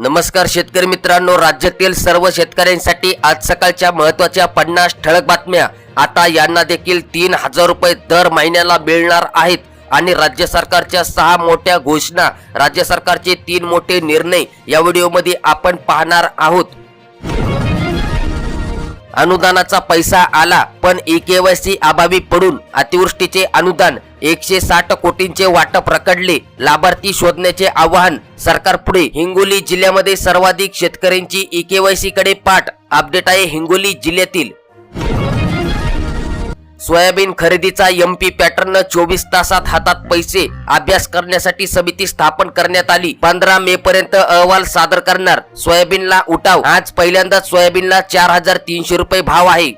नमस्कार शेतकरी मित्रांनो राज्यातील सर्व शेतकऱ्यांसाठी आज सकाळच्या महत्त्वाच्या पन्नास ठळक बातम्या. आता यांना देखील तीन हजार रुपये दर महिन्याला मिळणार आहेत आणि राज्य सरकारच्या सहा मोठ्या घोषणा राज्य सरकारचे तीन मोठे निर्णय या व्हिडिओमध्ये आपण पाहणार आहोत. अनुदानाचा पैसा आला पण एकेवायसी केवायसी अभावी पडून अतिवृष्टीचे अनुदान एकशे साठ कोटींचे वाटप रखडले. लाभार्थी शोधण्याचे आवाहन सरकार पुढे. हिंगोली जिल्ह्यामध्ये सर्वाधिक शेतकऱ्यांची ई कडे पाठ. अपडेट आहे हिंगोली जिल्ह्यातील. सोयाबीन खरेदीचा एम पी पॅटर्न चोवीस तासात हातात पैसे अभ्यास करण्यासाठी समिती स्थापन करण्यात आली. पंधरा मे पर्यंत अहवाल सादर करणार. सोयाबीनला उठाव. आज पहिल्यांदाच सोयाबीनला चार हजार तीनशे रुपये भाव आहे.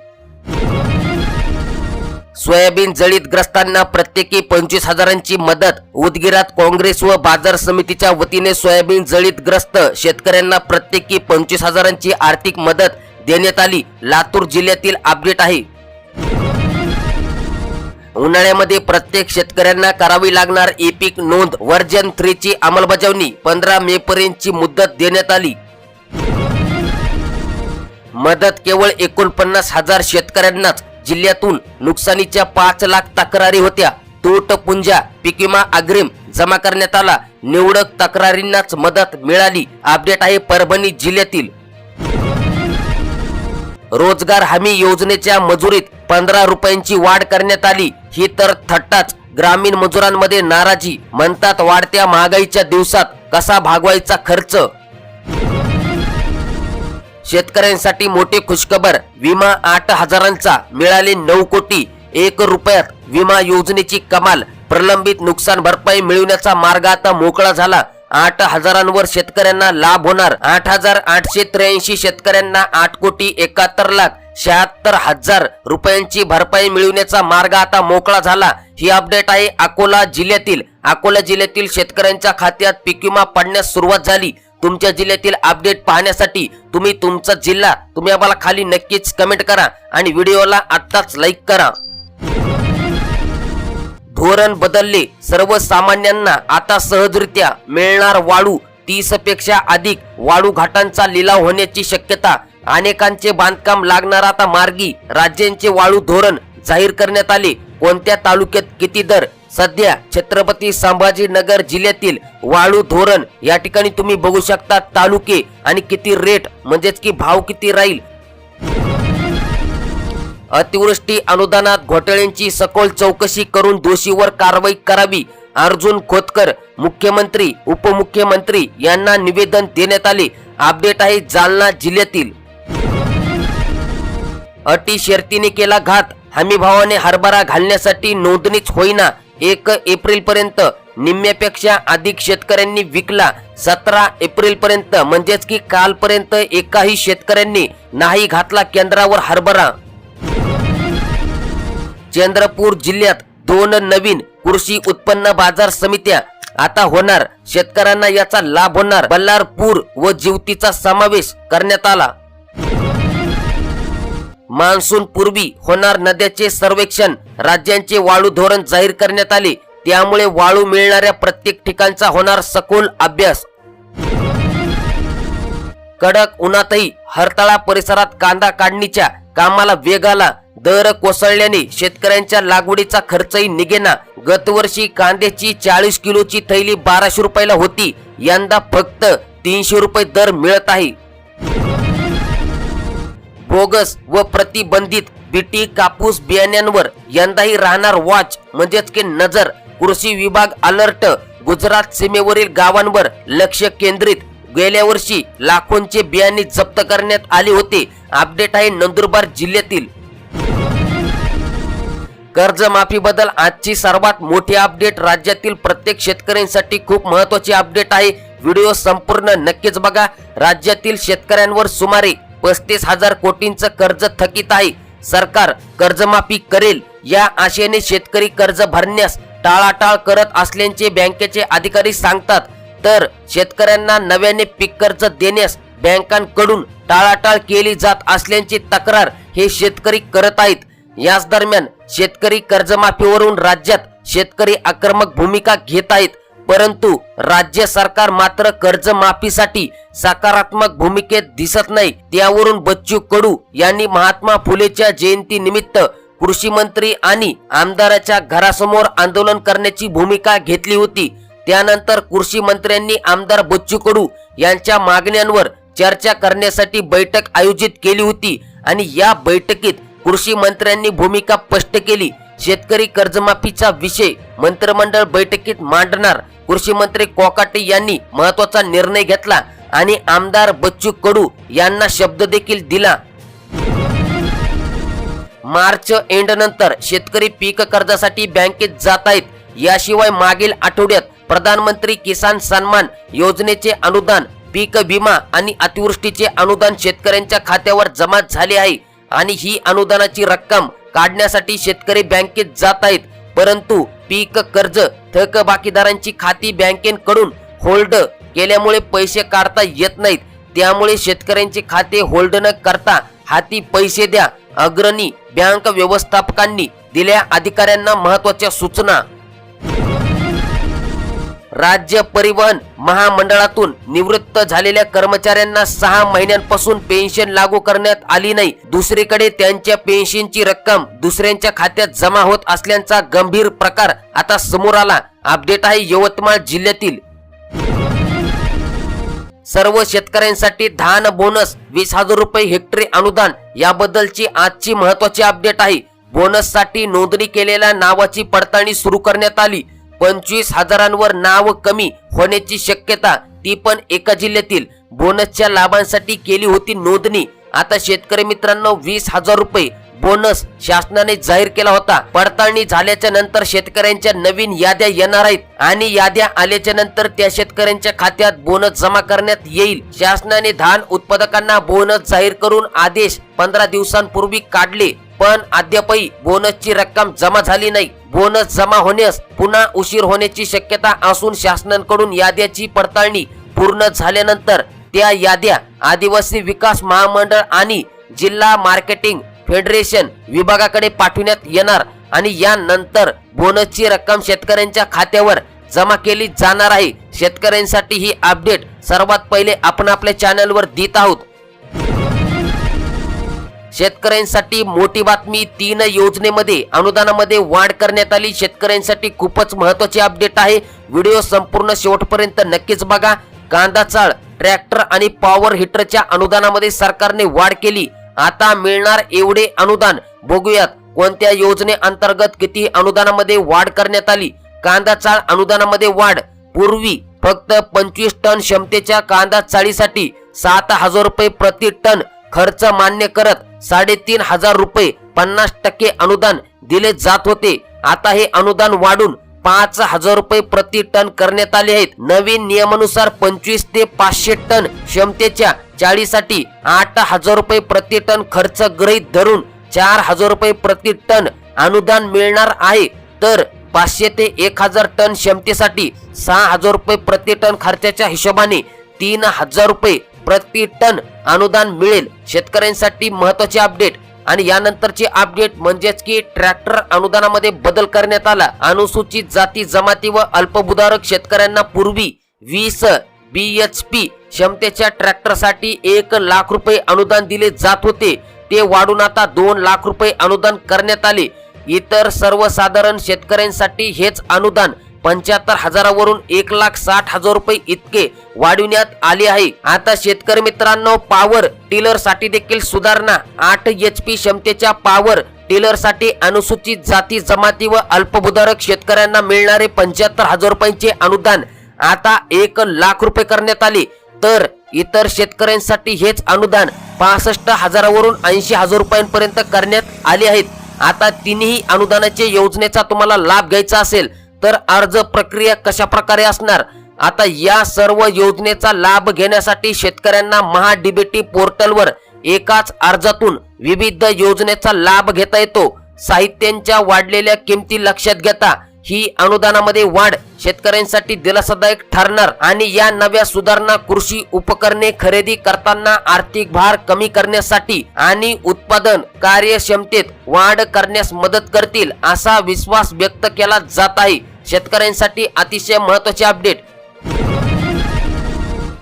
सोयाबीन जळीत ग्रस्तांना प्रत्येकी पंचवीस हजारांची मदत. उदगीरात काँग्रेस व बाजार समितीच्या वतीने सोयाबीन जळीत ग्रस्त शेतकऱ्यांना प्रत्येकी पंचवीस हजारांची आर्थिक मदत देण्यात आली. लातूर जिल्ह्यातील अपडेट आहे. उन्हाळ्यामध्ये प्रत्येक शेतकऱ्यांना करावी लागणार ई पीक नोंद. वर्जन थ्री ची अंमलबजावणी. पंधरा मे पर्यंतची मुदत देण्यात आली. मदत केवळ एकोणपन्नास हजार शेतकऱ्यांनाच. जिल्ह्यातून नुकसानीच्या पाच लाख तक्रारी होत्या. तोट पुंजा पीक विमा अग्रिम जमा करण्यात आला. निवडक तक्रारींनाच मदत मिळाली. अपडेट आहे परभणी जिल्ह्यातील. रोजगार हमी योजनेच्या मजुरीत पंधरा रुपयांची वाढ करण्यात आली. ही तर थट्टाच. ग्रामीण मजुरांमध्ये नाराजी. म्हणतात वाढत्या महागाईच्या दिवसात कसा भागवायचा खर्च? शेतकऱ्यांसाठी मोठी खुशखबर. विमा आठ हजारांचा. मिळाले नऊ कोटी. एक रुपयात विमा योजनेची कमाल. प्रलंबित नुकसान भरपाई मिळवण्याचा मार्ग आता मोकळा झाला. आठ हजारांवर शेतकऱ्यांना लाभ होणार. आठ हजार आठशे त्र्याऐंशी शेतकऱ्यांना आठ कोटी एकाहत्तर लाख. शहात्तर हजार रुपयांची भरपाई मिळवण्याचा मार्ग आता मोकळा झाला. ही अपडेट आहे अकोला जिल्ह्यातील. अकोला जिल्ह्यातील शेतकऱ्यांच्या खात्यात पीक विमा पडण्यास सुरुवात झाली. तुमच्या जिल्ह्यातील अपडेट पाहण्यासाठी तुम्ही तुमचा जिल्हा तुम्ही आम्हाला खाली नक्कीच कमेंट करा आणि व्हिडिओला आत्ताच लाईक करा. धोरण बदलले. सर्वसामान्यांना आता सहजरित्या मिळणार वाळू तीसपेक्षा अधिक वाळू घाटांचा लिलाव होण्याची शक्यता अनेकांचे बांधकाम लागणार आता मार्गी राज्यांचे वाळू धोरण जाहीर करण्यात आले. कोणत्या तालुक्यात किती दर? सध्या छत्रपती संभाजीनगर जिल्ह्यातील वाळू धोरण या ठिकाणी तुम्ही बघू शकता तालुके आणि किती रेट म्हणजेच की भाव किती राहील. अतिवृष्टी अनुदानात घोटाळ्यांची सखोल चौकशी करून दोषीवर कारवाई करावी अर्जुन खोतकर मुख्यमंत्री उपमुख्यमंत्री यांना निवेदन देण्यात आले. अपडेट आहे जालना जिल्ह्यातील. अटी शर्तीने केला घात. हमी भावाने हरभरा घालण्यासाठी नोंदणीच होईना. एक एप्रिल पर्यंत निम्म्यापेक्षा अधिक शेतकऱ्यांनी विकला. सतरा एप्रिल पर्यंत म्हणजेच की कालपर्यंत एकाही शेतकऱ्यांनी नाही घातला केंद्रावर हरभरा. चंद्रपूर जिल्ह्यात दोन नवीन कृषी उत्पन्न बाजार समित्या आता होणार. शेतकऱ्यांना याचा लाभ होणार. बल्लारपूर व जीवतीचा समावेश करण्यात आला. मान्सून पूर्वी होणार नद्याचे सर्वेक्षण राज्यांचे वाळू धोरण जाहीर करण्यात आले. त्यामुळे वाळू मिळणाऱ्या प्रत्येक ठिकाणचा होणार सखोल अभ्यास. कडक उन्हातही हरताळा परिसरात कांदा काढणीच्या कामाला वेग आला. दर कोसळल्याने शेतकऱ्यांच्या लागवडीचा खर्चही निघेना. गतवर्षी कांद्याची चाळीस किलोची थैली बाराशे रुपयाला होती. यंदा फक्त तीनशे रुपये दर मिळत आहे. बोगस व प्रतिबंधित बीटी कापूस बियाण्यांवर यंदाही राहणार वॉच म्हणजेच की नजर. कृषी विभाग अलर्ट गुजरात सीमेवरील गावांवर लक्ष केंद्रित. गेल्या वर्षी लाखोंचे बियाणे जप्त करण्यात आले होते. अपडेट आहे नंदुरबार जिल्ह्यातील. कर्जमाफीबद्दल आजची सर्वात मोठी अपडेट. राज्यातील प्रत्येक शेतकऱ्यांसाठी खूप महत्वाची अपडेट आहे. व्हिडिओ संपूर्ण नक्कीच बघा. राज्यातील शेतकऱ्यांवर सुमारे पस्तीस हजार कोटींचं कर्ज थकीत आहे. सरकार कर्जमाफी करेल. या आशेने शेतकरी कर्ज भरण्यास टाळाटाळ करत असल्याचे बँकेचे अधिकारी सांगतात. तर शेतकऱ्यांना नव्याने पीक कर्ज देण्यास बँकांकडून टाळाटाळ केली जात असल्याची तक्रार हे शेतकरी करत आहेत. याच दरम्यान शेतकरी कर्जमाफीवरून राज्यात शेतकरी आक्रमक भूमिका घेत आहेत. परंतु राज्य सरकार मात्र कर्जमाफीसाठी सकारात्मक भूमिकेत दिसत नाही. त्यावरून बच्चू कडू यांनी महात्मा फुलेच्या जयंती निमित्त कृषी मंत्री आणि आमदाराच्या घरासमोर आंदोलन करण्याची भूमिका घेतली होती. त्यानंतर कृषी मंत्र्यांनी आमदार बच्चू कडू यांच्या मागण्यांवर चर्चा करण्यासाठी बैठक आयोजित केली होती आणि या बैठकीत कृषी मंत्र्यांनी भूमिका स्पष्ट केली. शेतकरी कर्जमाफीचा विषय मंत्रिमंडळ बैठकीत मांडणार. कृषी मंत्री कोकाटे यांनी महत्त्वाचा निर्णय घेतला आणि आमदार बच्चू कडू यांना शब्द देखील दिला. मार्च एंड नंतर शेतकरी पीक कर्जासाठी बँकेत जात आहेत. याशिवाय मागील आठवड्यात प्रधानमंत्री किसान सन्मान योजनेचे अनुदान पीक विमा आणि अतिवृष्टीचे अनुदान शेतकऱ्यांच्या खात्यावर जमा झाले आहे आणि ही अनुदानाची रक्कम काढण्यासाठी शेतकरी बँकेत जात आहेत परंतु पीक कर्ज थकबाकीदारांची खाती बँकेकडून होल्ड केल्यामुळे पैसे काढता येत नाहीत. त्यामुळे शेतकऱ्यांचे खाते होल्ड न करता हाती पैसे द्या अग्रणी बँक व्यवस्थापकांनी दिल्या अधिकाऱ्यांना महत्त्वाच्या सूचना. राज्य परिवहन महामंडळातून निवृत्त झालेल्या कर्मचाऱ्यांना सहा महिन्यांपासून पेन्शन लागू करण्यात आली नाही. दुसरीकडे त्यांच्या पेन्शनची रक्कम दुसऱ्यांच्या खात्यात जमा होत असल्याचा गंभीर प्रकार आता समोर आला. अपडेट आहे यवतमाळ जिल्ह्यातील. सर्व शेतकऱ्यांसाठी धान बोनस वीस हजार रुपये हेक्टरी अनुदान याबद्दलची आजची महत्वाची अपडेट आहे. बोनससाठी नोंदणी केलेल्या नावाची पडताळणी सुरू करण्यात आली. पंचवीस हजारांवर नाव कमी होण्याची शक्यता ती पण एका जिल्ह्यातील बोनसच्या लाभांसाठी केली होती नोंदणी. आता शेतकरी मित्रांनो वीस हजार रुपये बोनस शासनाने जाहीर केला होता. पडताळणी झाल्याच्यानंतर शेतकऱ्यांच्या नवीन याद्या येणार आहेत आणि याद्या आल्याच्यानंतर त्या शेतकऱ्यांच्या खात्यात बोनस जमा करण्यात येईल. शासनाने धान उत्पादकांना बोनस जाहीर करून आदेश पंधरा दिवसांपूर्वी काढले. पण अद्यापही बोनसची रक्कम जमा झाली नाही. बोनस जमा होण्यास पुन्हा उशीर होण्याची शक्यता असून शासनाकडून याद्याची पडताळणी पूर्ण झाल्यानंतर त्या याद्या आदिवासी विकास महामंडळ आणि जिल्हा मार्केटिंग फेडरेशन विभागाकडे पाठवण्यात येणार आणि यानंतर बोनसची रक्कम शेतकऱ्यांच्या खात्यावर जमा केली जाणार आहे. शेतकऱ्यांसाठी ही अपडेट सर्वात पहिले आपण आपल्या चॅनलवर देत आहोत. शेतकऱ्यांसाठी मोठी बातमी तीन योजनेमध्ये अनुदानामध्ये वाढ करण्यात आली. शेतकऱ्यांसाठी खूपच महत्वाची अपडेट आहे. व्हिडिओ संपूर्ण शेवटपर्यंत नक्कीच बघा. कांदा चाळ ट्रॅक्टर आणि पॉवर हिटरच्या अनुदानामध्ये सरकारने वाढ केली. आता मिळणार एवढे अनुदान. बघूयात कोणत्या योजने अंतर्गत किती अनुदानामध्ये वाढ करण्यात आली. कांदा चाळ अनुदानामध्ये वाढ. पूर्वी फक्त पंचवीस टन क्षमतेच्या कांदा चाळीसाठी सात हजार रुपये प्रति टन खर्च मान्य करत साडेतीन हजार रुपये पन्नास टक्के अनुदान दिले जात होते. आता हे अनुदान वाढून पाच हजार रुपये प्रति टन करण्यात आले आहेत. नवीन नियमानुसार पंचवीस ते पाचशे टन क्षमतेच्या चाळीसाठी आठ हजार रुपये प्रति टन खर्च गृहीत धरून चार हजार रुपये प्रति टन अनुदान मिळणार आहे. तर पाचशे ते एक हजार टन क्षमतेसाठी सहा हजार रुपये प्रति टन खर्चाच्या हिशोबाने तीन हजार रुपये प्रति टन अनुदान मिळेल. शेतकऱ्यांसाठी महत्त्वाचे अपडेट आणि यानंतरचे अपडेट म्हणजेच की ट्रॅक्टर अनुदानामध्ये बदल करण्यात आला. अनुसूचित जाती जमाती व अल्पभूधारक शेतकऱ्यांना पूर्वी वीस बी एच पी क्षमतेच्या ट्रॅक्टरसाठी एक लाख रुपये अनुदान दिले जात होते. ते वाढून आता दोन लाख रुपये अनुदान करण्यात आले. इतर सर्वसाधारण शेतकऱ्यांसाठी हेच अनुदान पंच्याहत्तर हजारावरून एक लाख साठ हजार रुपये इतके वाढविण्यात आले आहे. आता शेतकरी मित्रांनो पॉवर टिलरसाठी देखील सुधारणा. आठ एच पी क्षमतेच्या पॉवर टिलरसाठी अनुसूचित जाती जमाती व अल्पभूधारक शेतकऱ्यांना मिळणारे पंच्याहत्तर हजार रुपयांचे अनुदान आता एक लाख रुपये करण्यात आले. तर इतर शेतकऱ्यांसाठी हेच अनुदान पासष्ट हजारावरून ऐंशी हजार रुपयांपर्यंत करण्यात आले आहेत. आता तिन्ही अनुदानाचे योजनेचा तुम्हाला लाभ घ्यायचा असेल तर अर्ज प्रक्रिया कशा प्रकारे असणार? आता या सर्व योजनेचा लाभ घेण्यासाठी शेतकऱ्यांना महाडीबीटी पोर्टलवर एकाच अर्जातून विविध योजनेचा लाभ घेता येतो. साहित्यांच्या वाढलेल्या किमती लक्षात घेता ही अनुदानामध्ये वाढ शेतकऱ्यांसाठी दिलासादायक ठरणार आणि या नव्या सुधारणा कृषी उपकरणे खरेदी करताना आर्थिक भार कमी करण्यासाठी आणि उत्पादन कार्यक्षमतेत वाढ करण्यास मदत करतील असा विश्वास व्यक्त केला जात आहे. शेतकऱ्यांसाठी अतिशय महत्वाची अपडेट.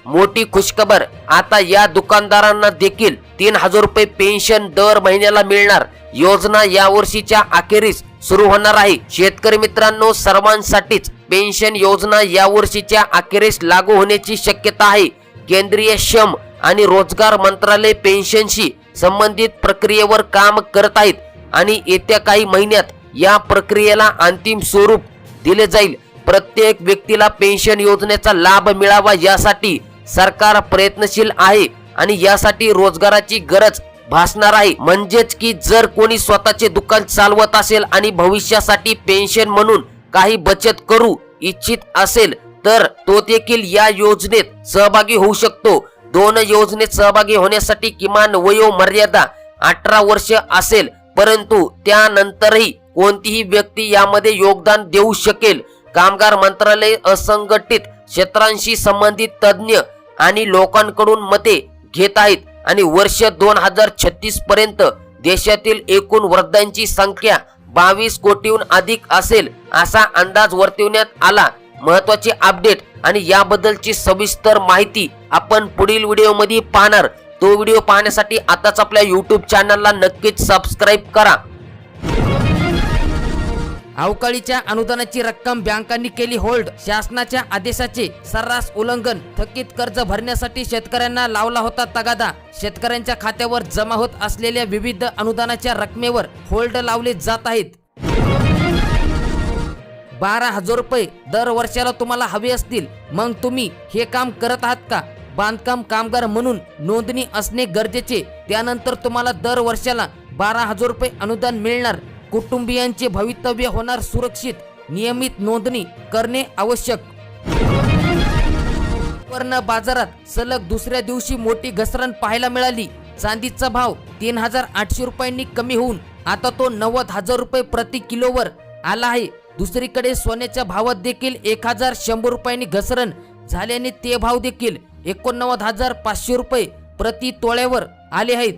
मोठी खुशखबर. आता या दुकानदारांना देखील तीन हजार रुपये पेन्शन दर महिन्याला मिळणार. योजना या वर्षीच्या अखेरीस सुरू होणार आहे. शेतकरी मित्रांनो सर्वांसाठीच पेन्शन योजना या वर्षीच्या अखेरीस लागू होण्याची शक्यता आहे. केंद्रीय श्रम आणि रोजगार मंत्रालय पेन्शनशी संबंधित प्रक्रियेवर काम करत आहेत आणि येत्या काही महिन्यात या प्रक्रियेला अंतिम स्वरूप दिले जाईल. प्रत्येक व्यक्तीला पेन्शन योजनेचा लाभ मिळावा यासाठी सरकार प्रयत्नशील आहे आणि यासाठी रोजगाराची गरज भासणार आहे. म्हणजेच की जर कोणी स्वतःचे दुकान चालवत असेल आणि भविष्यासाठी पेन्शन म्हणून काही बचत करू इच्छित असेल तर तो देखील या योजनेत सहभागी होऊ शकतो. दोन योजनेत सहभागी होण्यासाठी किमान वयोमर्यादा अठरा वर्ष असेल परंतु त्यानंतरही कोणतीही व्यक्ती यामध्ये योगदान देऊ शकेल. कामगार मंत्रालय असंघटित क्षेत्रांशी संबंधित तज्ज्ञ आणि लोकांकडून मते घेत आहेत आणि वर्ष दोन हजार छत्तीस पर्यंत देशातील एकूण वृद्धांची संख्या बावीस कोटीहून अधिक असेल असा अंदाज वर्तवण्यात आला. महत्त्वाचे अपडेट आणि याबद्दलची सविस्तर माहिती आपण पुढील व्हिडिओमध्ये पाहणार. तो व्हिडिओ पाहण्यासाठी आताच आपल्या युट्यूब चॅनलला नक्कीच सबस्क्राईब करा. अवकाळीच्या अनुदानाची रक्कम बँकांनी केली होल्ड. शासनाच्या आदेशाचे सर्रास उल्लंघन. थकीत कर्ज भरण्यासाठी शेतकऱ्यांना लावला होता तगादा. शेतकऱ्यांच्या खात्यावर जमा होत असलेल्या विविध अनुदानाच्या रकमेवर होल्ड लावले जात आहेत. बारा हजार रुपये दर वर्षाला तुम्हाला हवे असतील. मग तुम्ही हे काम करत आहात का? बांधकाम कामगार म्हणून नोंदणी असणे गरजेचे. त्यानंतर तुम्हाला दर वर्षाला बारा हजार रुपये अनुदान मिळणार. कुटुंबियांचे भवितव्य होणार सुरक्षित नियमित नोंदणी करणे आवश्यक. वर्ण बाजारात सलग दुसऱ्या दिवशी मोठी घसरण पाहायला मिळाली. चांदीचा भाव तीन हजार आठशे रुपयांनी कमी होऊन आता तो नव्वद हजार रुपये प्रति किलोवर आला आहे. दुसरीकडे सोन्याच्या भावात देखील एक हजार शंभर रुपयांनी घसरण झाल्याने ते भाव देखील एकोणनव्वद हजार पाचशे रुपये प्रति तोळ्यावर आले आहेत.